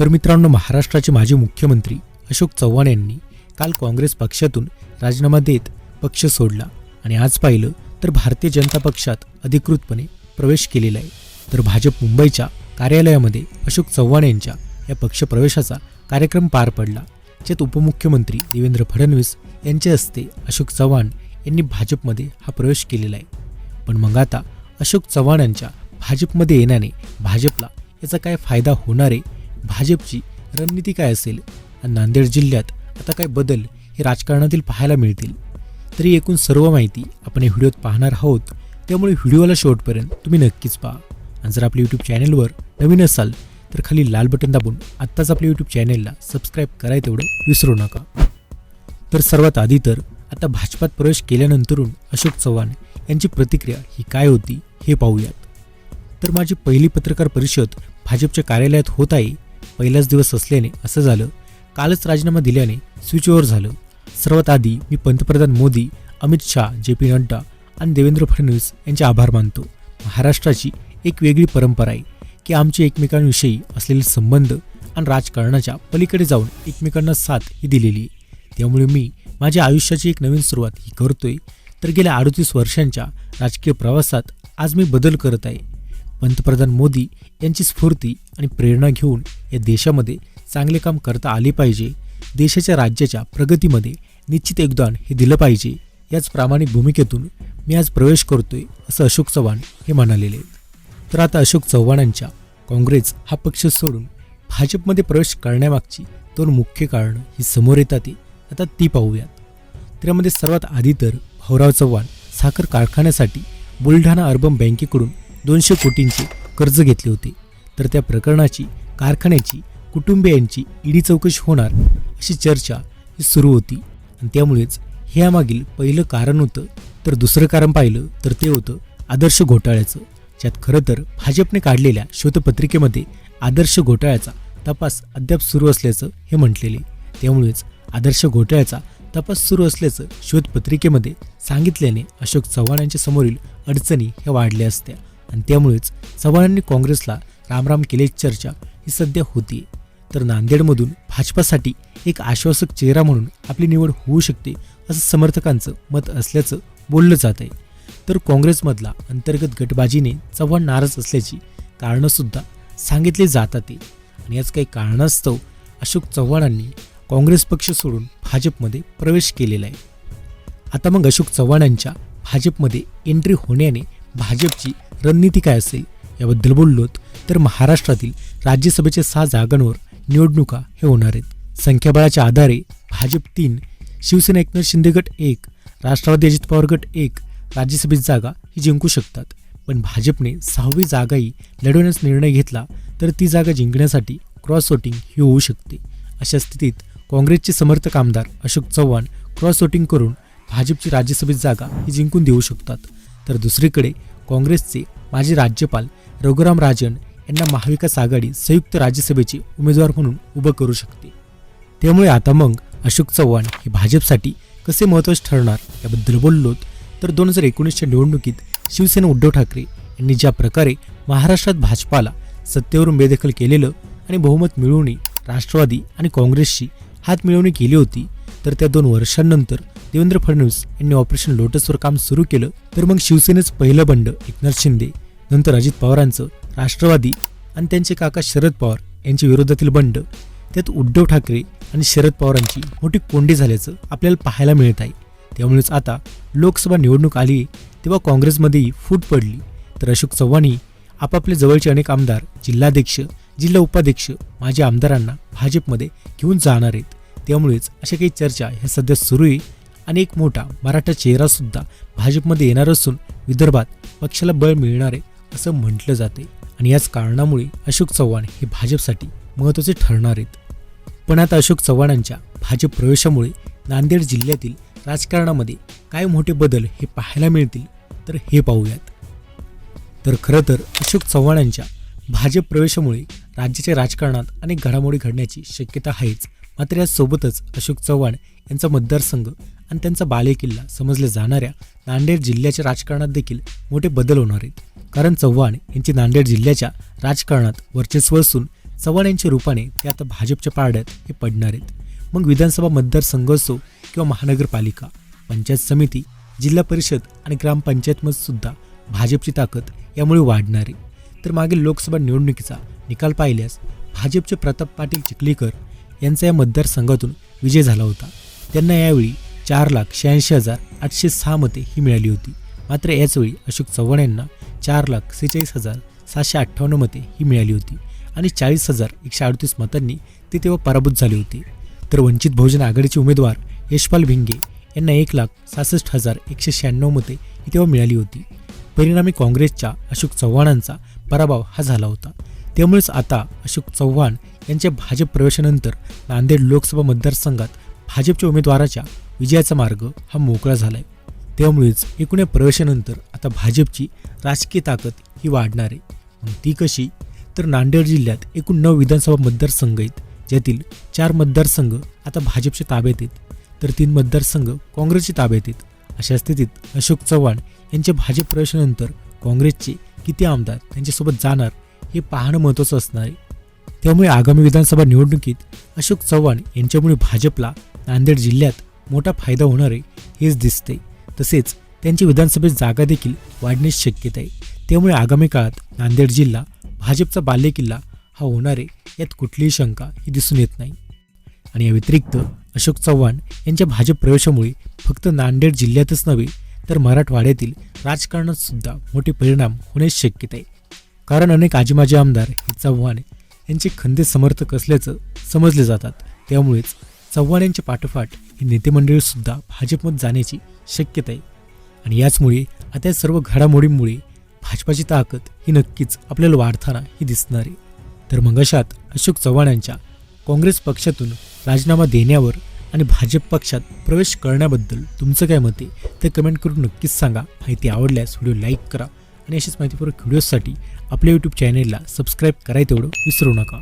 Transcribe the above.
तर मित्रांनो महाराष्ट्राचे माजी मुख्यमंत्री अशोक चव्हाण यांनी काल काँग्रेस पक्षातून राजीनामा देत पक्ष सोडला आणि आज पाहिलं तर भारतीय जनता पक्षात अधिकृतपणे प्रवेश केलेला आहे. तर भाजप मुंबईच्या कार्यालयामध्ये अशोक चव्हाण यांच्या या पक्षप्रवेशाचा कार्यक्रम पार पडला. ज्यात उपमुख्यमंत्री देवेंद्र फडणवीस यांच्या हस्ते अशोक चव्हाण यांनी भाजपमध्ये हा प्रवेश केलेला आहे. पण मग आता अशोक चव्हाणांच्या भाजपमध्ये येण्याने भाजपला याचा काय फायदा होणार आहे भाजपची रणनीती काय असेल? आणि नांदेड जिल्ह्यात आता काय बदल हे राजकारणातील पाहायला मिळतील? तरी एकूण सर्व माहिती आपण या व्हिडिओत पाहणार आहोत. त्यामुळे व्हिडिओला शेवटपर्यंत तुम्ही नक्कीच पहा. आणि जर आपल्या यूट्यूब चॅनेलवर नवीन असाल तर खाली लाल बटन दाबून आत्ताच आपल्या यूट्यूब चॅनेलला सबस्क्राईब कराय तेवढं विसरू नका. तर सर्वात आधी तर आता भाजपात प्रवेश केल्यानंतरून अशोक चव्हाण यांची प्रतिक्रिया ही काय होती हे पाहूयात. तर माझी पहिली पत्रकार परिषद भाजपच्या कार्यालयात होत आहे पहिलाच दिवस असल्याने असं झालं. कालच राजीनामा दिल्याने स्विच ओव्हर झालं. सर्वात आधी मी पंतप्रधान मोदी अमित शहा जे पी नड्डा आणि देवेंद्र फडणवीस यांचे आभार मानतो. महाराष्ट्राची एक वेगळी परंपरा आहे की आमचे एकमेकांविषयी असलेले संबंध आणि राजकारणाच्या पलीकडे जाऊन एकमेकांना साथ ही दिलेली आहे. त्यामुळे मी माझ्या आयुष्याची एक नवीन सुरुवात ही करतोय. तर गेल्या अडतीस वर्षांच्या राजकीय प्रवासात आज मी बदल करत आहे. पंतप्रधान मोदी यांची स्फूर्ती आणि प्रेरणा घेऊन या देशामध्ये चांगले काम करता आले पाहिजे. देशाच्या राज्याच्या प्रगतीमध्ये निश्चित योगदान हे दिलं पाहिजे. याच प्रामाणिक भूमिकेतून मी आज प्रवेश करतोय असं अशोक चव्हाण हे म्हणालेले. आहेत तर आता अशोक चव्हाणांच्या काँग्रेस हा पक्ष सोडून भाजपमध्ये प्रवेश करण्यामागची दोन मुख्य कारणं ही समोर येतात आता ती पाहूयात. त्यामध्ये सर्वात आधी तर भाऊराव चव्हाण साखर कारखान्यासाठी बुलढाणा अर्बन बँकेकडून दोनशे कोटींचे कर्ज घेतले होते. तर त्या प्रकरणाची कारखान्याची कुटुंबियांची ईडी चौकशी होणार अशी चर्चा ही सुरू होती. आणि त्यामुळेच हे यामागील पहिलं कारण होतं. तर दुसरं कारण पाहिलं तर ते होतं आदर्श घोटाळ्याचं. ज्यात खरं तर भाजपने काढलेल्या श्वेतपत्रिकेमध्ये आदर्श घोटाळ्याचा तपास अद्याप सुरू असल्याचं हे म्हटलेले. त्यामुळेच आदर्श घोटाळ्याचा तपास सुरू असल्याचं श्वेतपत्रिकेमध्ये सांगितल्याने अशोक चव्हाण यांच्या समोरील अडचणी ह्या वाढल्या असत्या. आणि त्यामुळेच चव्हाणांनी काँग्रेसला रामराम केल्याची चर्चा ही सध्या होती. तर नांदेडमधून भाजपासाठी एक आश्वासक चेहरा म्हणून आपली निवड होऊ शकते असं समर्थकांचं मत असल्याचं बोललं जात आहे तर काँग्रेसमधला अंतर्गत गटबाजीने चव्हाण नाराज असल्याची कारणंसुद्धा सांगितली जातात आणि याच काही कारणास्तव अशोक चव्हाणांनी काँग्रेस पक्ष सोडून भाजपमध्ये प्रवेश केलेला आहे. आता मग अशोक चव्हाणांच्या भाजपमध्ये एंट्री होण्याने भाजपची रणनीती काय असेल याबद्दल बोललोत तर महाराष्ट्रातील राज्यसभेच्या सहा जागांवर निवडणुका हे होणार आहेत. संख्याबळाच्या आधारे भाजप तीन शिवसेना एकनाथ शिंदे गट एक राष्ट्रवादी अजित पवार गट एक राज्यसभेत जागा ही जिंकू शकतात. पण भाजपने सहावी जागाही लढवण्यास निर्णय घेतला तर ती जागा जिंकण्यासाठी क्रॉस वोटिंग ही होऊ शकते. अशा स्थितीत काँग्रेसचे समर्थक आमदार अशोक चव्हाण क्रॉस वोटिंग करून भाजपची राज्यसभेत जागा ही जिंकून देऊ शकतात. तर दुसरीकडे काँग्रेसचे माजी राज्यपाल रघुराम राजन यांना महाविकास आघाडी संयुक्त राज्यसभेचे उमेदवार म्हणून उभं करू शकते. त्यामुळे आता मग अशोक चव्हाण हे भाजपसाठी कसे महत्त्वाचे ठरणार याबद्दल बोललोत. तर दोन हजार एकोणीसच्या निवडणुकीत शिवसेना उद्धव ठाकरे यांनी ज्या प्रकारे महाराष्ट्रात भाजपाला सत्तेवरून बेदखल केलेलं आणि बहुमत मिळवणे राष्ट्रवादी आणि काँग्रेसशी हात मिळवणी केली होती तर त्या दोन वर्षांनंतर देवेंद्र फडणवीस यांनी ऑपरेशन लोटसवर काम सुरू केलं. तर मग शिवसेनेचं पहिलं बंड एकनाथ शिंदे नंतर अजित पवारांचं राष्ट्रवादी आणि त्यांचे काका शरद पवार यांच्या विरोधातील बंड. त्यात उद्धव ठाकरे आणि शरद पवारांची मोठी कोंडी झाल्याचं आपल्याला पाहायला मिळत आहे. त्यामुळेच आता लोकसभा निवडणूक आली तेव्हा काँग्रेसमध्येही फूट पडली. तर अशोक चव्हाणही आपापले जवळचे अनेक आमदार जिल्हाध्यक्ष जिल्हा उपाध्यक्ष माझ्या आमदारांना भाजपमध्ये घेऊन जाणार आहेत. त्यामुळेच अशा काही चर्चा ह्या सध्या सुरू आहे आणि एक मोठा मराठा चेहरासुद्धा भाजपमध्ये येणार असून विदर्भात पक्षाला बळ मिळणार आहे असं म्हटलं जाते. आणि याच कारणामुळे अशोक चव्हाण हे भाजपसाठी महत्त्वाचे ठरणार आहेत. पण आता अशोक चव्हाणांच्या भाजप प्रवेशामुळे नांदेड जिल्ह्यातील राजकारणामध्ये काय मोठे बदल हे पाहायला मिळतील तर हे पाहूयात. तर खरं तर अशोक चव्हाणांच्या भाजप प्रवेशामुळे राज्याच्या राजकारणात अनेक घडामोडी घडण्याची शक्यता आहेच मात्र यासोबतच अशोक चव्हाण यांचा मतदारसंघ आणि त्यांचा बालेकिल्ला समजल्या जाणाऱ्या नांदेड जिल्ह्याच्या राजकारणात देखील मोठे बदल होणार आहेत. कारण चव्हाण यांची नांदेड जिल्ह्याच्या राजकारणात वर्चस्व असून चव्हाण यांच्या रूपाने ते आता भाजपच्या पारड्यात हे पडणार आहेत. मग विधानसभा मतदारसंघ असो किंवा महानगरपालिका पंचायत समिती जिल्हा परिषद आणि ग्रामपंचायतमध्ये सुद्धा भाजपची ताकद यामुळे वाढणार आहे. तर मागील लोकसभा निवडणुकीचा निकाल पाहिल्यास भाजपचे प्रताप पाटील चिखलीकर यांचा या मतदारसंघातून विजय झाला होता. त्यांना यावेळी चार लाख शहाऐंशी हजार आठशे सहा मते ही मिळाली होती. मात्र याचवेळी अशोक चव्हाण यांना चार लाख सेहेचाळीस हजार सातशे अठ्ठावन्न मते ही मिळाली होती आणि चाळीस हजार एकशे अडतीस मतांनी ते तेव्हा पराभूत झाले होते. तर वंचित बहुजन आघाडीचे उमेदवार यशपाल भिंगे यांना एक लाख सहासष्ट हजार एकशे शहाण्णव मते ही तेव्हा मिळाली होती. परिणामी काँग्रेसच्या अशोक चव्हाणांचा पराभव हा झाला होता. त्यामुळेच आता अशोक चव्हाण यांच्या भाजप प्रवेशानंतर नांदेड लोकसभा मतदारसंघात भाजपच्या उमेदवाराच्या विजयाचा मार्ग हा मोकळा झाला आहे त्यामुळेच एकूण या प्रवेशानंतर आता भाजपची राजकीय ताकद ही वाढणार आहे. मग ती कशी? तर नांदेड जिल्ह्यात एकूण नऊ विधानसभा मतदारसंघ आहेत ज्यातील चार मतदारसंघ आता भाजपच्या ताब्यात आहेत. तर तीन मतदारसंघ काँग्रेसच्या ताब्यात आहेत. अशा स्थितीत अशोक चव्हाण यांच्या भाजप प्रवेशानंतर काँग्रेसचे किती आमदार त्यांच्यासोबत जाणार हे पाहणं महत्त्वाचं असणार आहे. त्यामुळे आगामी विधानसभा निवडणुकीत अशोक चव्हाण यांच्यामुळे भाजपला नांदेड जिल्ह्यात मोठा फायदा होणार आहे हेच दिसते तसेच त्यांची विधानसभेत जागा देखील वाढण्याची शक्यता आहे. त्यामुळे आगामी काळात नांदेड जिल्हा भाजपचा बालेकिल्ला हा होणार आहे यात कुठलीही शंका ही दिसून येत नाही. आणि या व्यतिरिक्त अशोक चव्हाण यांच्या भाजप प्रवेशामुळे फक्त नांदेड जिल्ह्यातच नव्हे तर मराठवाड्यातील राजकारणात सुद्धा मोठे परिणाम होण्याची शक्यता आहे. कारण अनेक आजीमाजी आमदार हे चव्हाण यांचे खंदे समर्थक असल्याचं समजले जातात. त्यामुळेच चव्हाण यांच्या पाठोपाठ ही नेतेमंडळीसुद्धा भाजपमध्ये जाण्याची शक्यता आहे आणि याचमुळे आता या सर्व घडामोडींमुळे भाजपाची ताकद ही नक्कीच आपल्याला वाढताना ही दिसणार आहे. तर मग अशात अशोक चव्हाण यांच्या काँग्रेस पक्षातून राजीनामा देण्यावर आणि भाजप पक्षात प्रवेश करण्याबद्दल तुमचं काय मत आहे? ते कमेंट करून नक्कीच सांगा. माहिती आवडल्यास व्हिडिओ लाईक करा. आणि अशीच माहितीपूर्वक व्हिडिओसाठी आपल्या यूट्यूब चॅनेलला सबस्क्राईब करायला तेवढं विसरू नका.